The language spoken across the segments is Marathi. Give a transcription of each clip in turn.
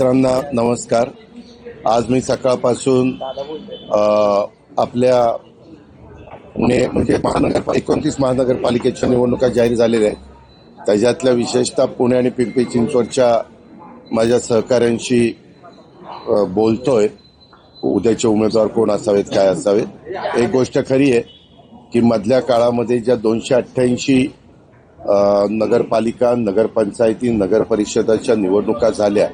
मित्रांना नमस्कार. आज मी सकाळपासून आपल्या पुणे म्हणजे महानगर एकोणतीस महानगरपालिकेच्या निवडणुका जाहीर झालेल्या आहेत. त्याच्यातल्या विशेषतः पुणे आणि पिंपरी चिंचवडच्या माझ्या सहकाऱ्यांशी बोलतोय. उद्याचे उमेदवार कोण असावेत काय असावेत? एक गोष्ट खरी आहे की मधल्या काळामध्ये ज्या दोनशे अठ्ठ्याऐंशी नगरपालिका नगरपंचायती नगर परिषदाच्या निवडणुका झाल्या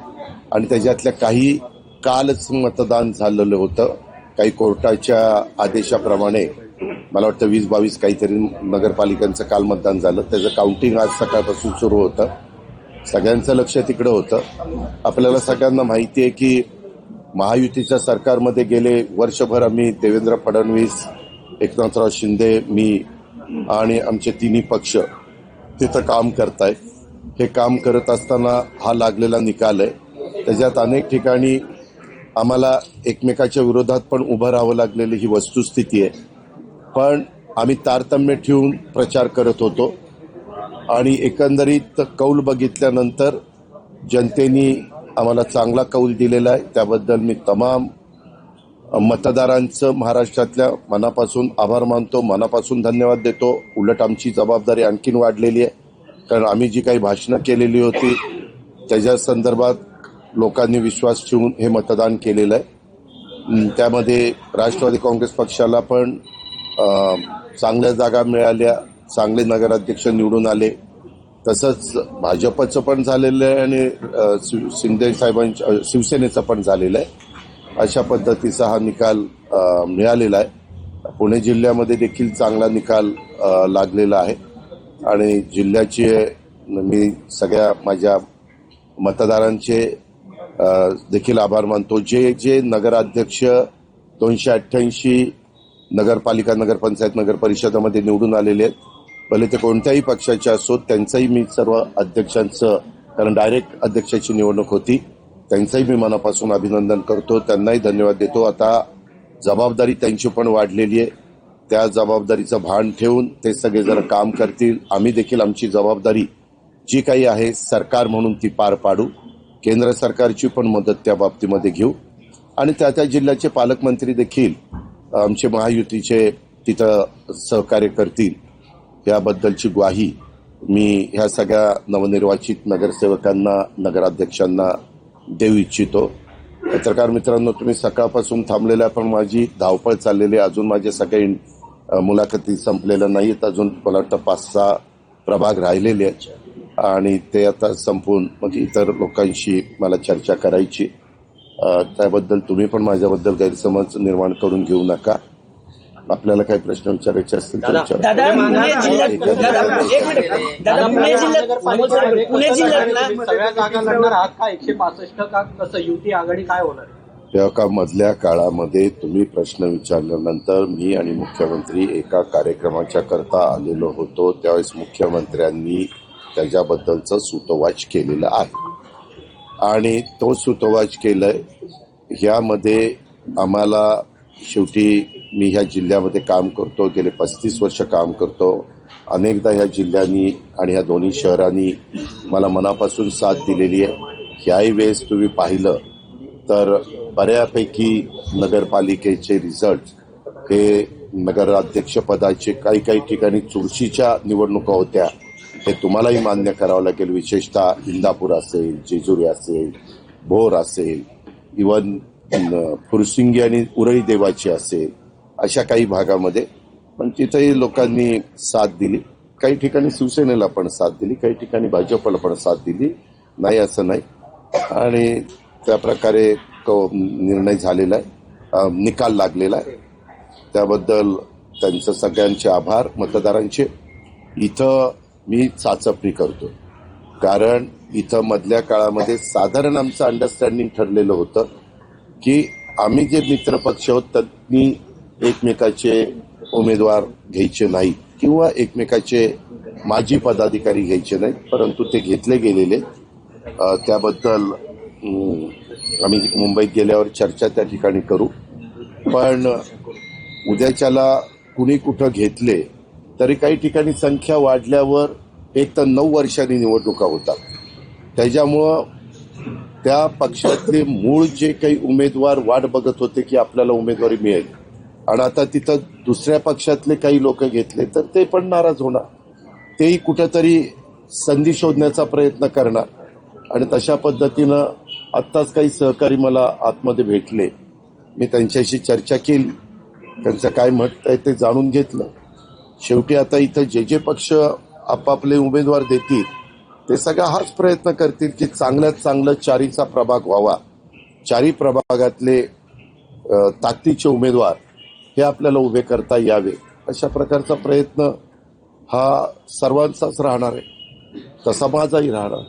आणि त्याच्यातल्या काही कालच मतदान झालेलं होतं. काही कोर्टाच्या आदेशाप्रमाणे मला वाटतं वीस बावीस काहीतरी नगरपालिकांचं काल मतदान झालं. त्याचं काउंटिंग आज सकाळपासून सुरू होतं. सगळ्यांचं लक्ष तिकडं होतं. आपल्याला सगळ्यांना माहिती आहे की महायुतीच्या सरकारमध्ये गेले वर्षभर आम्ही देवेंद्र फडणवीस एकनाथराव शिंदे मी आणि आमचे तिन्ही पक्ष तिथं काम करतायत हे काम करत असताना हा लागलेला निकाल आहे. त्याच्यात अनेक ठिकाणी आम्हाला एकमेकाच्या विरोधात पण उभं राहावं लागलेली ही वस्तुस्थिती आहे. पण आम्ही तारतम्य ठेवून प्रचार करत होतो. आणि एकंदरीत कौल बघितल्यानंतर जनतेने आम्हाला चांगला कौल दिलेला आहे. त्याबद्दल मी तमाम मतदारांचं महाराष्ट्रातल्या मनापासून आभार मानतो. मनापासून धन्यवाद देतो. उलट आमची जबाबदारी आणखीन वाढलेली आहे. कारण आम्ही जी काही भाषणं केलेली होती त्याच्या संदर्भात लोकांनी विश्वास ठेवून हे मतदान केलेलं आहे. त्यामध्ये राष्ट्रवादी काँग्रेस पक्षाला पण चांगल्या जागा मिळाल्या. चांगले नगराध्यक्ष निवडून आले. तसंच भाजपचं पण झालेलं आहे आणि शिंदे साहेबांच्या शिवसेनेचं पण झालेलं आहे. अशा पद्धतीचा हा निकाल मिळालेला आहे. पुणे जिल्ह्यामध्ये देखील चांगला निकाल लागलेला आहे. आणि जिल्ह्याचे मी सगळ्या माझ्या मतदारांचे देखील आभार मानतो. जे जे नगराध्यक्ष दोनशे अठ्ठ्याऐंशी नगरपालिका नगरपंचायत नगर परिषदामध्ये निवडून आलेले आहेत. भले ते कोणत्याही पक्षाचे असोत त्यांचंही मी सर्व अध्यक्षांचं कारण डायरेक्ट अध्यक्षाची निवडणूक होती त्यांचंही मी मनापासून अभिनंदन करतो. त्यांनाही धन्यवाद देतो. आता जबाबदारी त्यांची पण वाढलेली आहे. त्या जबाबदारीचं भान ठेवून ते सगळे जर काम करतील आम्ही देखील आमची जबाबदारी जी काही आहे सरकार म्हणून ती पार पाडू. केंद्र सरकारची पण मदत त्या बाबतीमध्ये घेऊ. आणि त्या त्या जिल्ह्याचे पालकमंत्री देखील आमचे महायुतीचे तिथं सहकार्य करतील. याबद्दलची ग्वाही मी ह्या सगळ्या नवनिर्वाचित नगरसेवकांना नगराध्यक्षांना देऊ इच्छितो. पत्रकार मित्रांनो तुम्ही सकाळपासून थांबलेल्या पण माझी धावपळ चाललेली आहे. अजून माझे सगळे मुलाखती संपलेल्या नाहीत अजून मला वाटतं पाच सहा प्रभाग राहिलेले आहेत. आणि ते आता संपून मग इतर लोकांशी मला चर्चा करायची. त्याबद्दल तुम्ही पण माझ्याबद्दल गैरसमज निर्माण करून घेऊ नका. आपल्याला काही प्रश्न विचारायचे असतील तर तेव्हा का? मधल्या काळामध्ये तुम्ही प्रश्न विचारल्यानंतर मी आणि मुख्यमंत्री एका कार्यक्रमाच्या करता आलेलो होतो. त्यावेळेस मुख्यमंत्र्यांनी त्याच्याबद्दलचं सुतोवाच केलेलं आहे. आणि तो सुतोवाच केलाय ह्यामध्ये आम्हाला शेवटी मी ह्या जिल्ह्यामध्ये काम करतो गेले पस्तीस वर्ष काम करतो. अनेकदा ह्या जिल्ह्यांनी आणि ह्या दोन्ही शहरांनी मला मनापासून साथ दिलेली आहे. ह्याही वेळेस तुम्ही पाहिलं तर बऱ्यापैकी नगरपालिकेचे रिझल्ट हे नगराध्यक्षपदाचे काही काही ठिकाणी चुरशीच्या निवडणुका होत्या. हे तुम्हालाही मान्य करावं लागेल. विशेषतः इंदापूर असेल जेजुरी असेल भोर असेल इवन फुरसिंगी आणि उरळी देवाची असेल अशा काही भागामध्ये. पण तिथेही लोकांनी साथ दिली. काही ठिकाणी शिवसेनेला पण साथ दिली काही ठिकाणी भाजपला पण साथ दिली. नाही असं नाही. आणि त्या प्रकारे तो निर्णय झालेला आहे. निकाल लागलेला आहे. त्याबद्दल त्यांचं सगळ्यांचे आभार. मतदारांचे. इथं मी चाचपणी करतो. कारण इथं मधल्या काळामध्ये साधारण आमचं अंडरस्टँडिंग ठरलेलं होतं की आम्ही जे मित्रपक्ष आहोत त्यांनी एकमेकाचे उमेदवार घ्यायचे नाही किंवा एकमेकाचे माजी पदाधिकारी घ्यायचे नाहीत परंतु ते घेतले गेलेले. त्याबद्दल आम्ही मुंबईत गेल्यावर चर्चा त्या ठिकाणी करू. पण उद्याच्याला कुणी कुठं घेतले तरी काही ठिकाणी संख्या वाढल्यावर एक तर नऊ वर्षांनी निवडणुका होतात. त्याच्यामुळं त्या पक्षातले मूळ जे काही उमेदवार वाट बघत होते की आपल्याला उमेदवारी मिळेल. आणि आता तिथं दुसऱ्या पक्षातले काही लोक घेतले तर ते पण नाराज होणार. तेही कुठंतरी संधी शोधण्याचा प्रयत्न करणार. आणि तशा पद्धतीनं आत्ताच काही सहकारी मला आतमध्ये भेटले. मी त्यांच्याशी चर्चा केली. त्यांचं काय म्हणत आहे ते जाणून घेतलं. शेवटी आता इथं जे जे पक्ष आपापले उमेदवार देतील ते सगळा हाच प्रयत्न करतील की चांगल्यात चांगलं चारीचा प्रभाग व्हावा. चारी प्रभागातले ताकदीचे उमेदवार हे आपल्याला उभे करता यावे. अशा प्रकारचा प्रयत्न हा सर्वांचाच राहणार आहे. तसा माझाही राहणार